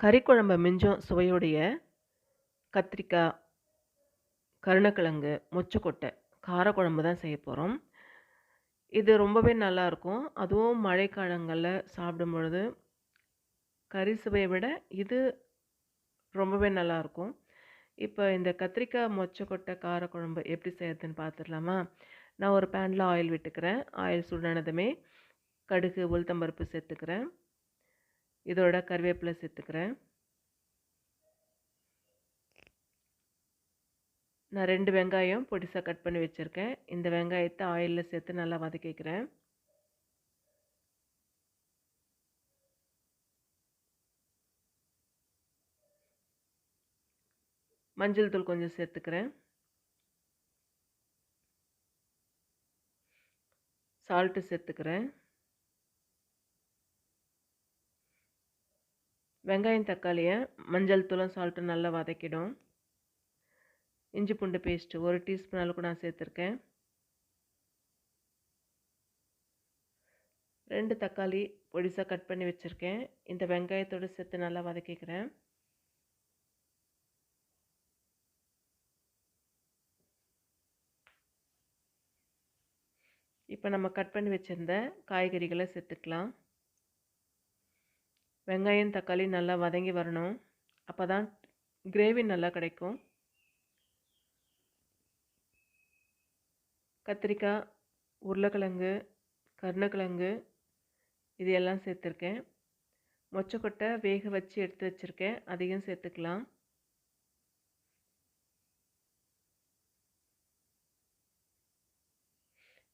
கறி மிஞ்சும் சுவையுடைய கத்திரிக்காய், கருணக்கிழங்கு, மொச்சக்கொட்டை காரக்குழம்பு தான் செய்ய போகிறோம் இது ரொம்பவே நல்லாயிருக்கும். அதுவும் மழைக்காலங்கள்ல சாப்பிடும்பொழுது, கறி சுவையை விட இது ரொம்பவே நல்லாயிருக்கும். இப்போ இந்த கத்திரிக்காய், மொச்சக்கொட்டை காரக்குழம்பு எப்படி செய்யறதுன்னு பார்த்துடலாமா? நான் ஒரு பேனில் ஆயில் விட்டுக்கிறேன். ஆயில் சூடானதுமே கடுகு, உளுத்தம் பருப்பு சேர்த்துக்கிறேன். இதோட கருவேப்பிலை சேர்த்துக்கிறேன். நான் ரெண்டு வெங்காயம் பொடிசாக கட் பண்ணி வச்சுருக்கேன் இந்த வெங்காயத்தை ஆயிலில் சேர்த்து நல்லா வதக்கிக்கிறேன். மஞ்சள் தூள் கொஞ்சம் சேர்த்துக்கிறேன். சால்ட்டு சேர்த்துக்கிறேன். வெங்காயம், தக்காளியை மஞ்சள் தூளம் சால்ட்டு நல்லா வதக்கிடும். இஞ்சி பூண்டு பேஸ்ட்டு ஒரு டீஸ்பூன் அளவுக்கு நான் சேர்த்துருக்கேன். ரெண்டு தக்காளி பொடிசாக கட் பண்ணி வச்சுருக்கேன் இந்த வெங்காயத்தோட சேர்த்து நல்லா வதக்கிக்கிறேன். இப்போ நம்ம கட் பண்ணி வச்சுருந்த காய்கறிகளை சேர்த்துக்கலாம். வெங்காயம், தக்காளி நல்லா வதங்கி வரணும். அப்போ தான் கிரேவி நல்லா கிடைக்கும். கத்திரிக்காய், உருளைக்கிழங்கு, கருணக்கிழங்கு இது எல்லாம் சேர்த்துருக்கேன். மொச்சக்கொட்டை வேக வச்சு எடுத்து வச்சுருக்கேன் அதையும் சேர்த்துக்கலாம்.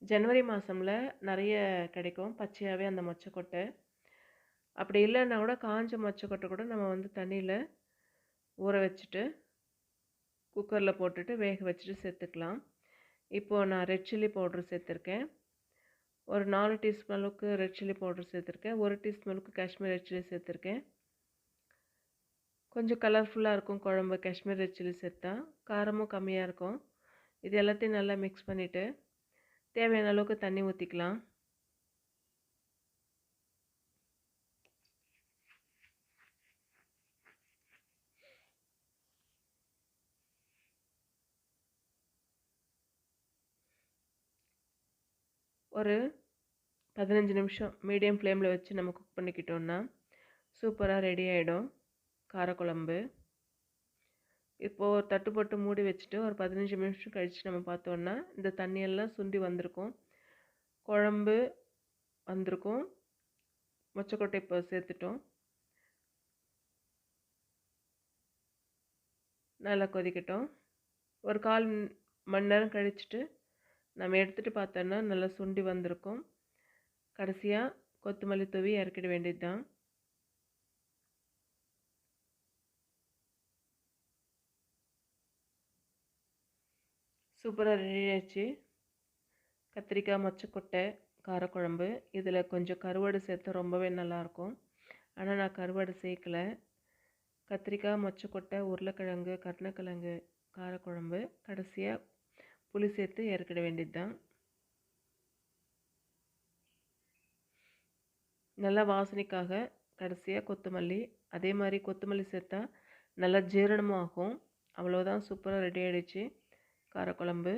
ஜனவரி மாதமில் நிறைய கிடைக்கும். பச்சையாகவே அந்த மொச்சக்கொட்டை. அப்படி இல்லைன்னா கூட காஞ்ச மொச்சக்கொட்டை கூட நம்ம வந்து தண்ணியில் ஊற வச்சுட்டு, குக்கரில் போட்டுட்டு வேக வச்சுட்டு சேர்த்துக்கலாம். இப்போ நான் ரெட் சில்லி பவுட்ரு சேர்த்துருக்கேன். ஒரு நாலு டீஸ்பூன் அளவுக்கு ரெட் சில்லி பவுடர் சேர்த்துருக்கேன். ஒரு டீஸ்பூன் அளவுக்கு காஷ்மீர் ரெட் சில்லி சேர்த்துருக்கேன். கொஞ்சம் கலர்ஃபுல்லாக இருக்கும் குழம்பு காஷ்மீர் ரெட் சில்லி சேர்த்தா. காரமும் கம்மியாக இருக்கும். இது எல்லாத்தையும் நல்லா மிக்ஸ் பண்ணிவிட்டு தேவையான அளவுக்கு தண்ணி ஊற்றிக்கலாம் ஒரு 15 நிமிஷம் மீடியம் ஃப்ளேமில் வச்சு நம்ம குக் பண்ணிக்கிட்டோம்னா, சூப்பராக ரெடி ஆகிடும் காரக்குழம்பு. இப்போது ஒரு தட்டு போட்டு மூடி வச்சுட்டு ஒரு 15 நிமிஷம் கழித்து நம்ம பார்த்தோன்னா இந்த தண்ணியெல்லாம் சுண்டி வந்திருக்கும். குழம்பு வந்திருக்கும். மொச்சக்கொட்டை இப்போ சேர்த்துட்டோம். நல்லா கொதிக்கட்டும். ஒரு 1/4 மணி நேரம் கழிச்சிட்டு நம்ம எடுத்துகிட்டு பார்த்தோன்னா நல்லா சுண்டி வந்திருக்கும். கடைசியாக கொத்தமல்லி தூவி இறக்கிட வேண்டியது தான். சூப்பராக ரெடி ஆச்சு கத்திரிக்காய், மொச்சக்கொட்டை காரக்குழம்பு. இதில் கொஞ்சம் கருவாடு சேர்த்தா ரொம்பவே நல்லாயிருக்கும். ஆனால் நான் கருவாடு சேர்க்கலை கத்திரிக்காய், மொச்சக்கொட்டை, உருளைக்கிழங்கு, கருணக்கிழங்கு காரக்குழம்பு. கடைசியாக புளி சேர்த்து இறக்கிட வேண்டியது தான். நல்லா வாசனைக்காக கடைசியாக கொத்தமல்லி. அதே மாதிரி கொத்தமல்லி சேர்த்தா நல்லா ஜீரணமும் ஆகும். அவ்வளோதான் சூப்பராக ரெடி ஆகிடுச்சு காரக்குழம்பு.